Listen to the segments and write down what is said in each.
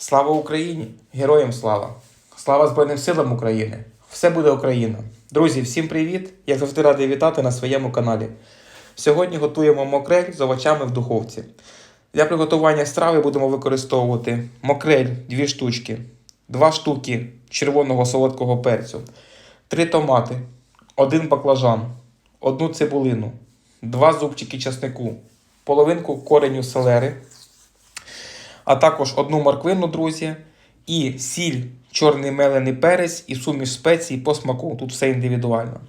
Слава Україні! Героям слава! Слава Збройним силам України! Все буде Україна! Друзі, всім привіт! Я завжди радий вітати на своєму каналі. Сьогодні готуємо мокрель з овочами в духовці. Для приготування страви будемо використовувати мокрель 2 штучки, 2 штуки червоного солодкого перцю, 3 томати, 1 баклажан, 1 цибулину, 2 зубчики часнику, половинку кореню селери, а також одну морквину, друзі, і сіль, чорний мелений перець і суміш спецій по смаку. Тут все індивідуально.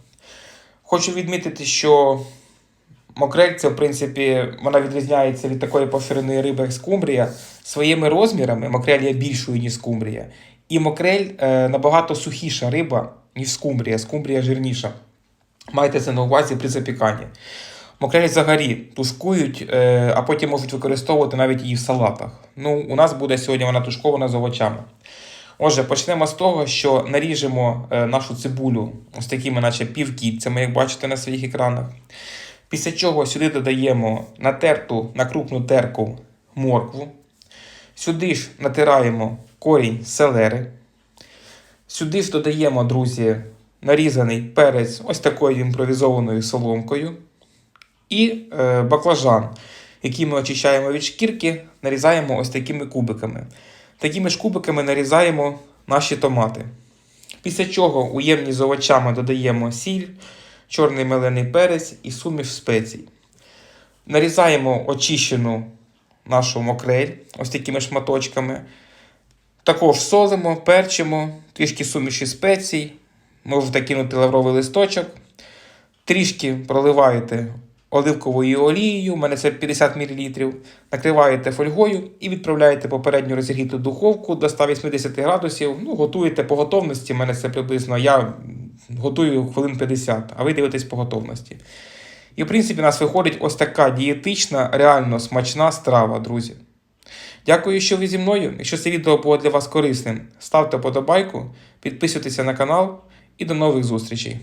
Хочу відмітити, що мокрель це, в принципі, вона відрізняється від такої поширеної риби, як скумбрія, своїми розмірами. Мокрель є більшою, ніж скумбрія. І мокрель е, набагато сухіша риба, ніж скумбрія. Скумбрія жирніша. Майте це на увазі при запіканні. Мокрель взагалі тушкують, е, а потім можуть використовувати навіть її в салатах. Ну, у нас буде сьогодні вона тушкована з овочами. Отже, почнемо з того, що наріжемо е, нашу цибулю ось такими, наче півкільцями, як бачите на своїх екранах. Після чого сюди додаємо натерту на крупну терку моркву. Сюди ж натираємо корінь селери. Сюди ж додаємо, друзі, нарізаний перець ось такою імпровізованою соломкою. І е, баклажан, який ми очищаємо від шкірки, нарізаємо ось такими кубиками. Такими ж кубиками нарізаємо наші томати. Після чого у ємність з овочами додаємо сіль, чорний мелений перець і суміш спецій. Нарізаємо очищену нашу мокрель ось такими шматочками. Також солимо, перчимо, трішки суміші спецій, можете кинути лавровий листочок, трішки проливаєте оливковою олією, у мене це 50 мл, накриваєте фольгою і відправляєте попередньо розігріту духовку до 180 градусів. Ну, готуєте по готовності, у мене це приблизно, я готую хвилин 50, а ви дивитесь по готовності. І, в принципі, у нас виходить ось така дієтична, реально смачна страва, друзі. Дякую, що ви зі мною. Якщо це відео було для вас корисним, ставте подобайку, підписуйтеся на канал і до нових зустрічей.